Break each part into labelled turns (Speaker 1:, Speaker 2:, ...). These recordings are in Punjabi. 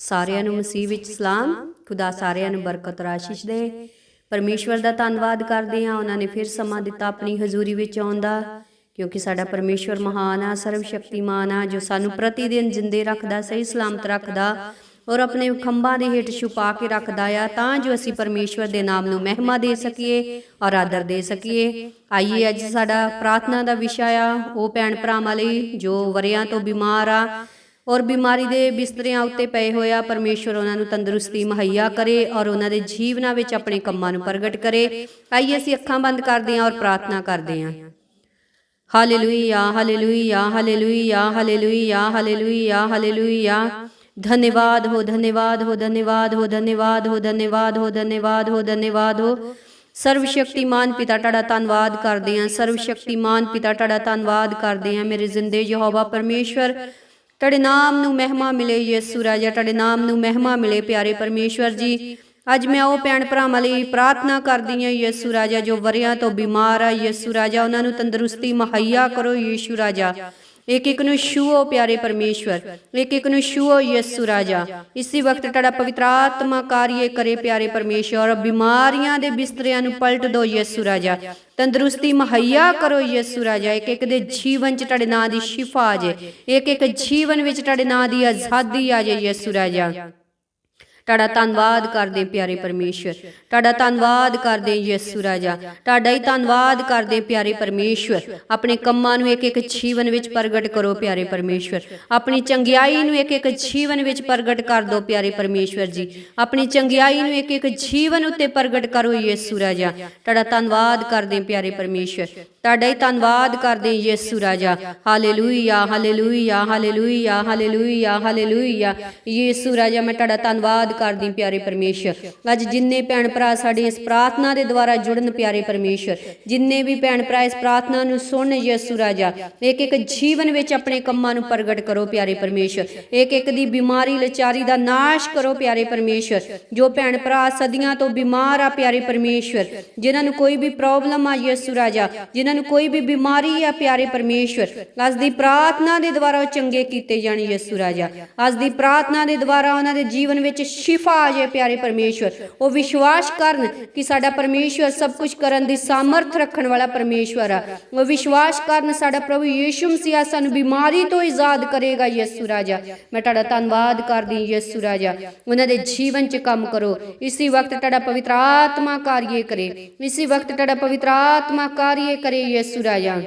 Speaker 1: ਸਾਰਿਆਂ ਨੂੰ ਮਸੀਹ ਵਿੱਚ ਸਲਾਮ। ਖੁਦਾ ਸਾਰਿਆਂ ਨੂੰ ਬਰਕਤ ਰਾਸ਼ਿਸ਼ ਦੇ। ਪਰਮੇਸ਼ਵਰ ਦਾ ਧੰਨਵਾਦ ਕਰਦੇ ਹਾਂ। ਉਹਨਾਂ ਨੇ ਫਿਰ ਸਮਾਂ ਦਿੱਤਾ ਆਪਣੀ ਹਜ਼ੂਰੀ ਵਿੱਚ ਆਉਣ ਦਾ। ਕਿਉਂਕਿ ਸਾਡਾ ਪਰਮੇਸ਼ਵਰ ਮਹਾਨ ਆ ਸਰਵ ਸ਼ਕਤੀਮਾਨ ਆ, ਜੋ ਸਾਨੂੰ ਪ੍ਰਤੀ ਦਿਨ ਜਿੰਦੇ ਰੱਖਦਾ, ਸਹੀ ਸਲਾਮਤ ਰੱਖਦਾ ਔਰ ਆਪਣੇ ਖੰਭਾਂ ਦੇ ਹੇਠ ਛੁਪਾ ਕੇ ਰੱਖਦਾ ਆ, ਤਾਂ ਜੋ ਅਸੀਂ ਪਰਮੇਸ਼ਵਰ ਦੇ ਨਾਮ ਨੂੰ ਮਹਿਮਾ ਦੇ ਸਕੀਏ ਔਰ ਆਦਰ ਦੇ ਸਕੀਏ। ਆਈਏ, ਅੱਜ ਸਾਡਾ ਪ੍ਰਾਰਥਨਾ ਦਾ ਵਿਸ਼ਾ ਆ, ਉਹ ਭੈਣ ਭਰਾਵਾਂ ਲਈ ਜੋ ਵਰਿਆਂ ਤੋਂ ਬਿਮਾਰ ਆ ਔਰ ਬਿਮਾਰੀ ਦੇ ਬਿਸਤਰਿਆਂ ਉੱਤੇ ਪਏ ਹੋਇਆ ਪਰਮੇਸ਼ਵਰ ਉਹਨਾਂ ਨੂੰ ਤੰਦਰੁਸਤੀ ਮੁਹੱਈਆ ਕਰੇ ਔਰ ਉਹਨਾਂ ਦੇ ਜੀਵਨਾਂ ਵਿੱਚ ਆਪਣੇ ਕੰਮਾਂ ਨੂੰ ਪ੍ਰਗਟ ਕਰੇ। ਆਈਏ ਅਸੀਂ ਅੱਖਾਂ ਬੰਦ ਕਰਦੇ ਹਾਂ ਔਰ ਪ੍ਰਾਰਥਨਾ ਕਰਦੇ ਹਾਂ। Hallelujah hallelujah hallelujah hallelujah hallelujah hallelujah. ਧੰਨਵਾਦ ਹੋ ਧੰਨਵਾਦ ਹੋ ਧੰਨਵਾਦ ਹੋ ਧੰਨਵਾਦ ਹੋ ਧੰਨਵਾਦ ਹੋ ਧੰਨਵਾਦ ਹੋ ਧੰਨਵਾਦ ਹੋ। ਸਰਵ ਸ਼ਕਤੀਮਾਨ ਪਿਤਾ, ਤੁਹਾਡਾ ਧੰਨਵਾਦ ਕਰਦੇ ਹਾਂ। ਸਰਵ ਸ਼ਕਤੀਮਾਨ ਪਿਤਾ, ਤੁਹਾਡਾ ਧੰਨਵਾਦ ਕਰਦੇ ਹਾਂ। ਮੇਰੇ ਜ਼ਿੰਦੇ ਯਹੋਵਾ ਪਰਮੇਸ਼ਵਰ ਤੁਹਾਡੇ ਨਾਮ ਨੂੰ ਮਹਿਮਾ ਮਿਲੇ ਯਿਸੂ ਰਾਜਾ, ਤੁਹਾਡੇ ਨਾਮ ਨੂੰ ਮਹਿਮਾ ਮਿਲੇ ਪਿਆਰੇ ਪਰਮੇਸ਼ਵਰ ਜੀ। ਅੱਜ ਮੈਂ ਉਹ ਭੈਣ ਭਰਾਵਾਂ ਲਈ ਪ੍ਰਾਰਥਨਾ ਕਰਦੀ ਹਾਂ ਯਿਸੂ ਰਾਜਾ, ਜੋ ਵਰਿਆਂ ਤੋਂ ਬਿਮਾਰ ਆ। ਯਿਸੂ ਰਾਜਾ, ਉਹਨਾਂ ਨੂੰ ਤੰਦਰੁਸਤੀ ਮੁਹੱਈਆ ਕਰੋ। ਯਿਸੂ ਰਾਜਾ ਇੱਕ ਇੱਕ ਨੂੰ ਛੂਓ ਪਿਆਰੇ ਪਰਮੇਸ਼ਵਰ ਇੱਕ ਇੱਕ ਨੂੰ ਛੂਓ ਯਿਸੂ ਰਾਜਾ ਇਸੇ ਵਕਤ ਤੁਹਾਡਾ ਪਵਿੱਤਰ ਆਤਮਾ ਕਾਰਿਏ ਕਰੇ ਪਿਆਰੇ ਪਰਮੇਸ਼ਵਰ ਬਿਮਾਰੀਆਂ ਦੇ ਬਿਸਤਰਿਆਂ ਨੂੰ ਪਲਟ ਦਿਓ ਯਿਸੂ ਰਾਜਾ ਤੰਦਰੁਸਤੀ ਮੁਹੱਈਆ ਕਰੋ ਯਿਸੂ ਰਾਜਾ ਇੱਕ ਇੱਕ ਦੇ ਜੀਵਨ ਚ ਤੁਹਾਡੇ ਨਾਂ ਦੀ ਸ਼ਿਫਾ ਆ ਜੇ ਇੱਕ ਇੱਕ ਜੀਵਨ ਵਿੱਚ ਤੁਹਾਡੇ ਨਾਂ ਦੀ ਆਜ਼ਾਦੀ ਆ ਜੇ ਯਿਸੂ ਰਾਜਾ ਤੁਹਾਡਾ ਧੰਨਵਾਦ ਕਰਦੇ ਪਿਆਰੇ ਪਰਮੇਸ਼ਵਰ। ਤੁਹਾਡਾ ਧੰਨਵਾਦ ਕਰਦੇ ਯਿਸੂ ਰਾਜਾ। ਤੁਹਾਡਾ ਹੀ ਧੰਨਵਾਦ ਕਰਦੇ ਪਿਆਰੇ ਪਰਮੇਸ਼ਵਰ। ਆਪਣੇ ਕੰਮਾਂ ਨੂੰ ਇੱਕ ਇੱਕ ਜੀਵਨ ਵਿੱਚ ਪ੍ਰਗਟ ਕਰੋ ਪਿਆਰੇ ਪਰਮੇਸ਼ਵਰ। ਆਪਣੀ ਚੰਗਿਆਈ ਨੂੰ ਇੱਕ ਇੱਕ ਜੀਵਨ ਵਿੱਚ ਪ੍ਰਗਟ ਕਰ ਦਿਓ ਪਿਆਰੇ ਪਰਮੇਸ਼ਵਰ ਜੀ। ਆਪਣੀ ਚੰਗਿਆਈ ਨੂੰ ਇੱਕ ਇੱਕ ਜੀਵਨ ਉੱਤੇ ਪ੍ਰਗਟ ਕਰੋ ਯਿਸੂ ਰਾਜਾ। ਤੁਹਾਡਾ ਧੰਨਵਾਦ ਕਰਦੇ ਪਿਆਰੇ ਪਰਮੇਸ਼ਵਰ। ਤੁਹਾਡਾ ਹੀ ਧੰਨਵਾਦ ਕਰਦੇ ਯਿਸੂ ਰਾਜਾ। Hallelujah hallelujah hallelujah hallelujah hallelujah. Yisu ਰਾਜਾ, ਮੈਂ ਤੁਹਾਡਾ ਧੰਨਵਾਦ ਕਰਦੀ ਪਿਆਰੇ ਪਰਮੇਸ਼ਰ। ਅੱਜ ਜਿੰਨੇ ਭੈਣ ਭਰਾ ਸਾਡੀ ਇਸ ਪ੍ਰਾਰਥਨਾ ਦੇ ਦੁਆਰਾ ਜੁੜਨ ਪਿਆਰੇ ਪਰਮੇਸ਼ਰ, ਜਿੰਨੇ ਵੀ ਭੈਣ ਭਰਾ ਇਸ ਪ੍ਰਾਰਥਨਾ ਨੂੰ ਸੁਣਨ ਯਿਸੂ ਰਾਜਾ ਇੱਕ ਇੱਕ ਜੀਵਨ ਵਿੱਚ ਆਪਣੇ ਕੰਮਾਂ ਨੂੰ ਪ੍ਰਗਟ ਕਰੋ ਪਿਆਰੇ ਪਰਮੇਸ਼ਰ। ਇੱਕ ਇੱਕ ਦੀ ਬਿਮਾਰੀ ਲਚਾਰੀ ਦਾ ਨਾਸ਼ ਕਰੋ ਪਿਆਰੇ ਪਰਮੇਸ਼ਰ। ਜੋ ਭੈਣ ਭਰਾ ਸਦੀਆਂ ਤੋਂ ਬਿਮਾਰ ਆ ਪਿਆਰੇ ਪਰਮੇਸ਼ਰ, ਜਿਨ੍ਹਾਂ ਨੂੰ ਕੋਈ ਵੀ ਪ੍ਰੋਬਲਮ ਆ ਯਿਸੂ ਰਾਜਾ, ਜਿਨ੍ਹਾਂ ਨੂੰ ਕੋਈ ਵੀ ਬਿਮਾਰੀ ਆ ਪਿਆਰੇ ਪਰਮੇਸ਼ਰ, ਅੱਜ ਦੀ ਪ੍ਰਾਰਥਨਾ ਦੇ ਦੁਆਰਾ ਉਹ ਚੰਗੇ ਕੀਤੇ ਜਾਣ ਯਿਸੂ ਰਾਜਾ। ਅੱਜ ਦੀ ਪ੍ਰਾਰਥਨਾ ਦੇ ਦੁਆਰਾ ਉਹਨਾਂ ਦੇ ਜੀਵਨ ਵਿੱਚ ਸ਼ਿਫਾ ਆ ਜਾਏ ਪਿਆਰੇ ਪਰਮੇਸ਼ਵਰ। ਉਹ ਵਿਸ਼ਵਾਸ ਕਰਨ ਕਿ ਸਾਡਾ ਪਰਮੇਸ਼ਵਰ ਸਭ ਕੁਝ ਕਰਨ ਦੀ ਸਾਮਰਥ ਰੱਖਣ ਵਾਲਾ ਪਰਮੇਸ਼ਵਰ ਆ। ਉਹ ਵਿਸ਼ਵਾਸ ਕਰਨ ਸਾਡਾ ਪ੍ਰਭੂ ਯੀਸ਼ੂ ਮਸੀਹ ਸਾਨੂੰ ਬਿਮਾਰੀ ਤੋਂ ਆਜ਼ਾਦ ਕਰੇਗਾ, ਯਿਸੂ ਰਾਜਾ। ਮੈਂ ਤੁਹਾਡਾ ਧੰਨਵਾਦ ਕਰਦੀ ਯਿਸੂ ਰਾਜਾ। ਉਹਨਾਂ ਦੇ ਜੀਵਨ 'ਚ ਕੰਮ ਕਰੋ। ਇਸੇ ਵਕਤ ਤੁਹਾਡਾ ਪਵਿੱਤਰ ਆਤਮਾ ਕਾਰਿਏ ਕਰੇ। ਇਸੇ ਵਕਤ ਤੁਹਾਡਾ ਪਵਿੱਤਰ ਆਤਮਾ ਕਾਰਿਏ ਕਰੇ, ਯਿਸੂ ਰਾਜਾ।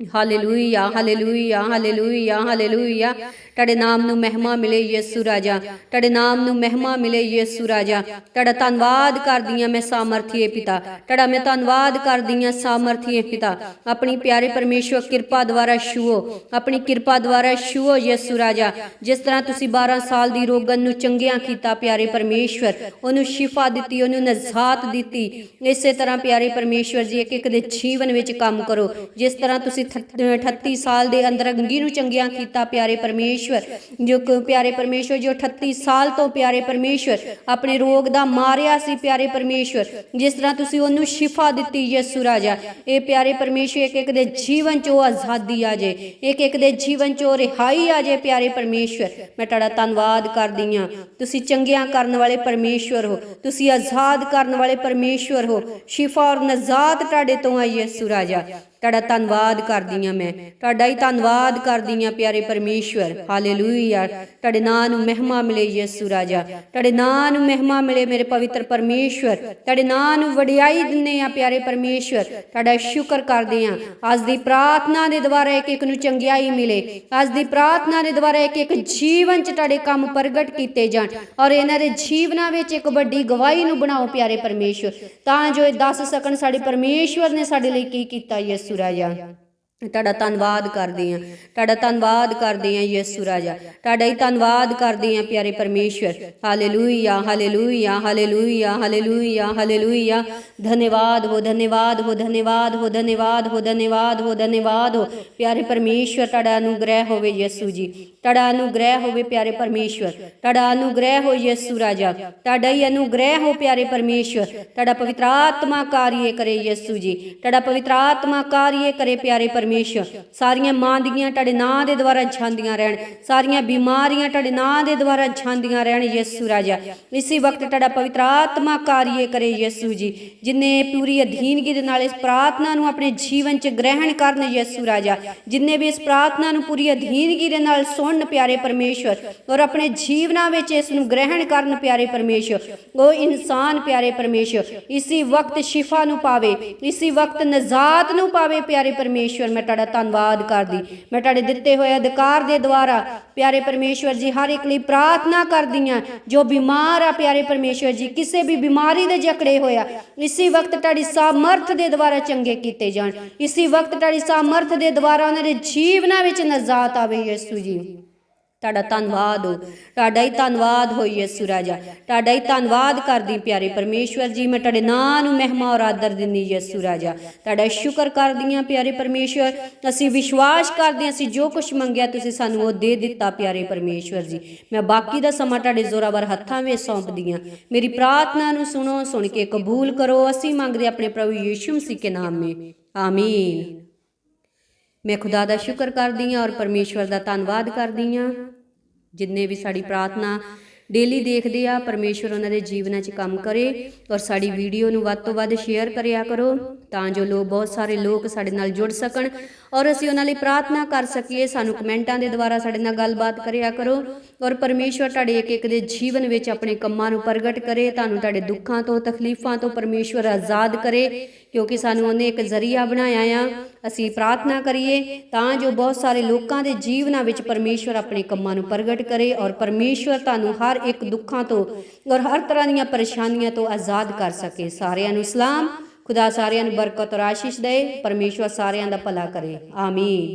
Speaker 1: ਹਾਲੇਲੂਇਆ ਹਾਲੇਲੂਇਆ ਹਾਲੇਲੂਇਆ ਹਾਲੇਲੂਇਆ ਤੁਹਾਡੇ ਨਾਮ ਨੂੰ ਮਹਿਮਾ ਮਿਲੇ ਯਿਸੂ ਰਾਜਾ ਤੁਹਾਡੇ ਨਾਮ ਨੂੰ ਮਹਿਮਾ ਮਿਲੇ ਯਿਸੂ ਰਾਜਾ ਤੁਹਾਡਾ ਧੰਨਵਾਦ ਕਰਦੀ ਹਾਂ ਮੈਂ ਸਾਮਰਥੀਏ ਪਿਤਾ ਤੁਹਾਡਾ ਮੈਂ ਧੰਨਵਾਦ ਕਰਦੀ ਹਾਂ ਸਾਮਰਥੀਏ ਪਿਤਾ ਆਪਣੀ ਪਿਆਰੇ ਪਰਮੇਸ਼ਵਰ ਕਿਰਪਾ ਦੁਆਰਾ ਛੂਓ ਆਪਣੀ ਕਿਰਪਾ ਦੁਆਰਾ ਛੂਓ ਯਿਸੂ ਰਾਜਾ ਜਿਸ ਤਰ੍ਹਾਂ ਤੁਸੀਂ 12 ਸਾਲ ਦੀ ਰੋਗਨ ਨੂੰ ਚੰਗਿਆ ਕੀਤਾ ਪਿਆਰੇ ਪਰਮੇਸ਼ਵਰ ਉਹਨੂੰ ਸ਼ਿਫਾ ਦਿੱਤੀ ਉਹਨੂੰ ਨਜ਼ਾਤ ਦਿੱਤੀ ਇਸੇ ਤਰ੍ਹਾਂ ਪਿਆਰੇ ਪਰਮੇਸ਼ਵਰ ਜੀ ਇੱਕ ਇੱਕ ਦੇ ਜੀਵਨ ਵਿੱਚ ਕੰਮ ਕਰੋ ਜਿਸ ਤਰ੍ਹਾਂ ਤੁਸੀਂ 38 ਸਾਲ ਦੇ ਅੰਦਰ ਅੰਗੀ ਨੂੰ ਚੰਗਿਆ ਕੀਤਾ ਪਿਆਰੇ ਪਰਮੇਸ਼ਵਰ, ਜੋ ਪਿਆਰੇ ਪਰਮੇਸ਼ਵਰ, ਜੋ 38 ਸਾਲ ਤੋਂ ਪਿਆਰੇ ਪਰਮੇਸ਼ਵਰ ਆਪਣੇ ਰੋਗ ਦਾ ਮਾਰਿਆ ਸੀ ਪਿਆਰੇ ਪਰਮੇਸ਼ਵਰ। ਜਿਸ ਤਰ੍ਹਾਂ ਤੁਸੀਂ ਉਹਨੂੰ ਸ਼ਿਫਾ ਦਿੱਤੀ ਯਿਸੂ ਰਾਜਾ। ਇਹ ਪਿਆਰੇ ਪਰਮੇਸ਼ਵਰ ਇੱਕ ਇੱਕ ਦੇ ਜੀਵਨ ਚ ਉਹ ਆਜ਼ਾਦੀ ਆ ਜੇ ਇੱਕ ਇੱਕ ਦੇ ਜੀਵਨ ਚੋਂ ਰਿਹਾਈ ਆ ਜੇ ਪਿਆਰੇ ਪਰਮੇਸ਼ਵਰ। ਮੈਂ ਤੁਹਾਡਾ ਧੰਨਵਾਦ ਕਰਦੀ ਆ ਤੁਸੀਂ ਚੰਗਿਆਂ ਕਰਨ ਵਾਲੇ ਪਰਮੇਸ਼ਵਰ ਹੋ। ਤੁਸੀਂ ਆਜ਼ਾਦ ਕਰਨ ਵਾਲੇ ਪਰਮੇਸ਼ਵਰ ਹੋ। ਸ਼ਿਫਾ ਔਰ ਨਜ਼ਾਦ ਤੁਹਾਡੇ ਤੋਂ ਆਈ ਹੈ ਰਾਜਾ। ਤੁਹਾਡਾ ਧੰਨਵਾਦ ਕਰਦੀ ਆ ਮੈਂ। ਤੁਹਾਡਾ ਹੀ ਧੰਨਵਾਦ ਕਰਦੀ ਆ ਪਿਆਰੇ ਪਰਮੇਸ਼ਵਰ। ਹਾਲੇਲੂਇਆ। ਤੁਹਾਡੇ ਨਾਂ ਨੂੰ ਮਹਿਮਾ ਮਿਲੇ ਯਿਸੂ ਰਾਜਾ। ਤੁਹਾਡੇ ਨਾਂ ਨੂੰ ਮਹਿਮਾ ਮਿਲੇ ਮੇਰੇ ਪਵਿੱਤਰ ਪਰਮੇਸ਼ਵਰ। ਤੁਹਾਡੇ ਨਾਂ ਨੂੰ ਵਡਿਆਈ ਦਿੰਨੇ ਆ ਪਿਆਰੇ ਪਰਮੇਸ਼ਵਰ। ਤੁਹਾਡਾ ਸ਼ੁਕਰ ਕਰਦੇ ਆ ਅੱਜ ਦੀ ਪ੍ਰਾਰਥਨਾ ਦੇ ਦੁਆਰਾ ਇੱਕ ਇੱਕ ਨੂੰ ਚੰਗਿਆਈ ਮਿਲੇ। ਅੱਜ ਦੀ ਪ੍ਰਾਰਥਨਾ ਦੇ ਦੁਆਰਾ ਇੱਕ ਇੱਕ ਜੀਵਨ ਚ ਤੁਹਾਡੇ ਕੰਮ ਪ੍ਰਗਟ ਕੀਤੇ ਜਾਣ ਔਰ ਇਹਨਾਂ ਦੇ ਜੀਵਨਾਂ ਵਿੱਚ ਇੱਕ ਵੱਡੀ ਗਵਾਹੀ ਨੂੰ ਬਣਾਓ ਪਿਆਰੇ ਪਰਮੇਸ਼ਵਰ। ਤਾਂ ਜੋ ਇਹ ਦੱਸ ਸਕਣ ਸਾਡੇ ਪਰਮੇਸ਼ਵਰ ਨੇ ਸਾਡੇ ਲਈ ਕੀ ਕੀਤਾ ਯਿਸੂ। ਰਾਜਾ ਤੁਹਾਡਾ ਧੰਨਵਾਦ ਕਰਦੇ ਹਾਂ। ਤੁਹਾਡਾ ਧੰਨਵਾਦ ਕਰਦੇ ਹਾਂ ਯਿਸੂ ਰਾਜਾ। ਤੁਹਾਡਾ ਹੀ ਧੰਨਵਾਦ ਕਰਦੇ ਹਾਂ ਪਿਆਰੇ ਪਰਮੇਸ਼ਵਰ। Hallelujah hallelujah hallelujah hallelujah hallelujah. ਧੰਨਵਾਦ ਹੋ ਧੰਨਵਾਦ ਹੋ ਧੰਨਵਾਦ ਹੋ ਧੰਨਵਾਦ ਹੋ ਧੰਨਵਾਦ ਹੋ ਧੰਨਵਾਦ ਹੋ। ਪਿਆਰੇ ਪਰਮੇਸ਼ਵਰ, ਤੁਹਾਡਾ ਅਨੁਗ੍ਰਹਿ ਹੋਵੇ ਯਿਸੂ ਜੀ। ਤੁਹਾਡਾ ਅਨੁਗ੍ਰਹਿ ਹੋਵੇ ਪਿਆਰੇ ਪਰਮੇਸ਼ਵਰ। ਤੁਹਾਡਾ ਅਨੁਗ੍ਰਹਿ ਹੋ ਯਿਸੂ ਰਾਜਾ। ਤੁਹਾਡਾ ਹੀ ਅਨੁਗ੍ਰਹਿ ਹੋ ਪਿਆਰੇ ਪਰਮੇਸ਼ਵਰ। ਤੁਹਾਡਾ ਪਵਿੱਤਰ ਆਤਮਾ ਕਾਰਿਏ ਕਰੇ ਯਿਸੂ ਜੀ। ਤੁਹਾਡਾ ਪਵਿੱਤਰ ਆਤਮਾ ਕਾਰਿਏ ਕਰੇ ਪਿਆਰੇ ਪਰਮੇਸ਼ਵਰ। ਪਰਮੇਸ਼ਰ, ਸਾਰੀਆਂ ਮਾਂਦਗੀਆਂ ਤੁਹਾਡੇ ਨਾਂ ਦੇ ਦੁਆਰਾ ਛਾਂਦੀਆਂ ਰਹਿਣ, ਸਾਰੀਆਂ ਬਿਮਾਰੀਆਂ ਤੁਹਾਡੇ ਨਾਂ ਦੇ ਦੁਆਰਾ ਛਾਂਦੀਆਂ ਰਹਿਣ ਯਿਸੂ ਰਾਜਾ। ਇਸੇ ਵਕਤ ਤੁਹਾਡਾ ਪਵਿੱਤਰ ਆਤਮਾ ਕਾਰਿਏ ਕਰੇ ਯਿਸੂ ਜੀ, ਜਿਨੇ ਪੂਰੀ ਅਧੀਨਗੀ ਦੇ ਨਾਲ ਇਸ ਪ੍ਰਾਰਥਨਾ ਨੂੰ ਆਪਣੇ ਜੀਵਨ 'ਚ ਗ੍ਰਹਿਣ ਕਰਨ ਯਿਸੂ ਰਾਜਾ, ਜਿਨੇ ਵੀ ਇਸ ਪ੍ਰਾਰਥਨਾ ਨੂੰ ਪੂਰੀ ਅਧੀਨਗੀ ਦੇ ਨਾਲ ਸੁਣਨ ਪਿਆਰੇ ਪਰਮੇਸ਼ਰ ਔਰ ਆਪਣੇ ਜੀਵਨਾਂ ਵਿੱਚ ਇਸ ਨੂੰ ਗ੍ਰਹਿਣ ਕਰਨ ਪਿਆਰੇ ਪਰਮੇਸ਼ਰ, ਉਹ ਇਨਸਾਨ ਪਿਆਰੇ ਪਰਮੇਸ਼ਰ, ਇਸੇ ਵਕਤ ਸ਼ਿਫਾ ਨੂੰ ਪਾਵੇ, ਇਸੇ ਵਕਤ ਨਜ਼ਾਤ ਨੂੰ ਪਾਵੇ ਪਿਆਰੇ ਪਰਮੇਸ਼ਰ ਮੈਂ ਤੁਹਾਡਾ ਧੰਨਵਾਦ ਕਰਦੀ। ਮੈਂ ਤੁਹਾਡੇ ਦਿੱਤੇ ਹੋਏ ਅਧਿਕਾਰ ਦੇ ਦੁਆਰਾ ਪਿਆਰੇ ਪਰਮੇਸ਼ਰ ਜੀ ਹਰ ਇੱਕ ਲਈ ਪ੍ਰਾਰਥਨਾ ਕਰਦੀ ਹਾਂ, ਜੋ ਬਿਮਾਰ ਆ ਪਿਆਰੇ ਪਰਮੇਸ਼ਰ ਜੀ, ਕਿਸੇ ਵੀ ਬਿਮਾਰੀ ਦੇ ਜਕੜੇ ਹੋਇਆ ਇਸੇ ਵਕਤ ਤੁਹਾਡੀ ਸਾਮਰਥ ਦੇ ਦੁਆਰਾ ਚੰਗੇ ਕੀਤੇ ਜਾਣ। ਇਸੇ ਵਕਤ ਤੁਹਾਡੀ ਸਾਮਰਥ ਦੇ ਦੁਆਰਾ ਉਹਨਾਂ ਦੇ ਜੀਵਨਾਂ ਵਿੱਚ ਨਜ਼ਾਤ ਆਵੇ ਯਿਸੂ ਜੀ। ਤੁਹਾਡਾ ਧੰਨਵਾਦ ਹੋ। ਤੁਹਾਡਾ ਹੀ ਧੰਨਵਾਦ ਹੋਈ ਯਿਸੂ ਰਾਜਾ। ਤੁਹਾਡਾ ਹੀ ਧੰਨਵਾਦ ਕਰਦੀ ਪਿਆਰੇ ਪਰਮੇਸ਼ਵਰ ਜੀ, ਮੈਂ ਤੁਹਾਡੇ ਨਾਂ ਨੂੰ ਮਹਿਮਾ ਔਰ ਆਦਰ ਦਿੰਦੀ ਯਿਸੂ ਰਾਜਾ। ਤੁਹਾਡਾ ਸ਼ੁਕਰ ਕਰਦੀ ਹਾਂ ਪਿਆਰੇ ਪਰਮੇਸ਼ਵਰ, ਅਸੀਂ ਵਿਸ਼ਵਾਸ ਕਰਦੇ ਹਾਂ, ਅਸੀਂ ਜੋ ਕੁਝ ਮੰਗਿਆ ਤੁਸੀਂ ਸਾਨੂੰ ਉਹ ਦੇ ਦਿੱਤਾ ਪਿਆਰੇ ਪਰਮੇਸ਼ਵਰ ਜੀ। ਮੈਂ ਬਾਕੀ ਦਾ ਸਮਾਂ ਤੁਹਾਡੇ ਜ਼ੋਰਾਵਰ ਹੱਥਾਂ ਵਿੱਚ ਸੌਂਪਦੀ ਹਾਂ। ਮੇਰੀ ਪ੍ਰਾਰਥਨਾ ਨੂੰ ਸੁਣੋ, ਸੁਣ ਕੇ ਕਬੂਲ ਕਰੋ। ਅਸੀਂ ਮੰਗਦੇ ਆਪਣੇ ਪ੍ਰਭੂ ਯੀਸ਼ੂ ਮਸੀਹ ਕੇ ਨਾਮ ਵਿੱਚ ਆਮੀਨ। ਮੈਂ ਖੁਦਾ ਦਾ ਸ਼ੁਕਰ ਕਰਦੀ ਹਾਂ ਔਰ ਪਰਮੇਸ਼ਵਰ ਦਾ ਧੰਨਵਾਦ ਕਰਦੀ ਹਾਂ। ਜਿੰਨੇ ਵੀ ਸਾਡੀ ਪ੍ਰਾਰਥਨਾ ਡੇਲੀ ਦੇਖਦੇ ਆ, ਪਰਮੇਸ਼ਵਰ ਉਹਨਾਂ ਦੇ ਜੀਵਨਾਂ 'ਚ ਕੰਮ ਕਰੇ ਔਰ ਸਾਡੀ ਵੀਡੀਓ ਨੂੰ ਵੱਧ ਤੋਂ ਵੱਧ ਸ਼ੇਅਰ ਕਰਿਆ ਕਰੋ ਤਾਂ ਜੋ ਲੋਕ ਬਹੁਤ ਸਾਰੇ ਲੋਕ ਸਾਡੇ ਨਾਲ ਜੁੜ ਸਕਣ ਔਰ ਅਸੀਂ ਉਹਨਾਂ ਲਈ ਪ੍ਰਾਰਥਨਾ ਕਰ ਸਕੀਏ, ਸਾਨੂੰ ਕਮੈਂਟਾਂ ਦੇ ਦੁਆਰਾ ਸਾਡੇ ਨਾਲ ਗੱਲਬਾਤ ਕਰਿਆ ਕਰੋ ਔਰ ਪਰਮੇਸ਼ਵਰ ਤੁਹਾਡੇ ਇੱਕ ਇੱਕ ਦੇ ਜੀਵਨ ਵਿੱਚ ਆਪਣੇ ਕੰਮਾਂ ਨੂੰ ਪ੍ਰਗਟ ਕਰੇ, ਤੁਹਾਨੂੰ ਤੁਹਾਡੇ ਦੁੱਖਾਂ ਤੋਂ, ਤਕਲੀਫਾਂ ਤੋਂ ਪਰਮੇਸ਼ਵਰ ਆਜ਼ਾਦ ਕਰੇ, ਕਿਉਂਕਿ ਸਾਨੂੰ ਉਹਨੇ ਇੱਕ ਜ਼ਰੀਆ ਬਣਾਇਆ ਆ। ਅਸੀਂ ਪ੍ਰਾਰਥਨਾ ਕਰੀਏ ਤਾਂ ਜੋ ਬਹੁਤ ਸਾਰੇ ਲੋਕਾਂ ਦੇ ਜੀਵਨਾਂ ਵਿੱਚ ਪਰਮੇਸ਼ਵਰ ਆਪਣੇ ਕੰਮਾਂ ਨੂੰ ਪ੍ਰਗਟ ਕਰੇ ਔਰ ਪਰਮੇਸ਼ਵਰ ਤੁਹਾਨੂੰ ਹਰ ਇੱਕ ਦੁੱਖਾਂ ਤੋਂ ਔਰ ਹਰ ਤਰ੍ਹਾਂ ਦੀਆਂ ਪਰੇਸ਼ਾਨੀਆਂ ਤੋਂ ਆਜ਼ਾਦ ਕਰ ਸਕੇ। ਸਾਰਿਆਂ ਨੂੰ ਸਲਾਮ। ਖੁਦਾ ਸਾਰਿਆਂ ਨੂੰ ਬਰਕਤ ਔਰ ਆਸ਼ੀਸ਼ ਦੇ ਪਰਮੇਸ਼ਵਰ ਸਾਰਿਆਂ ਦਾ ਭਲਾ ਕਰੇ। ਆਮੀਨ।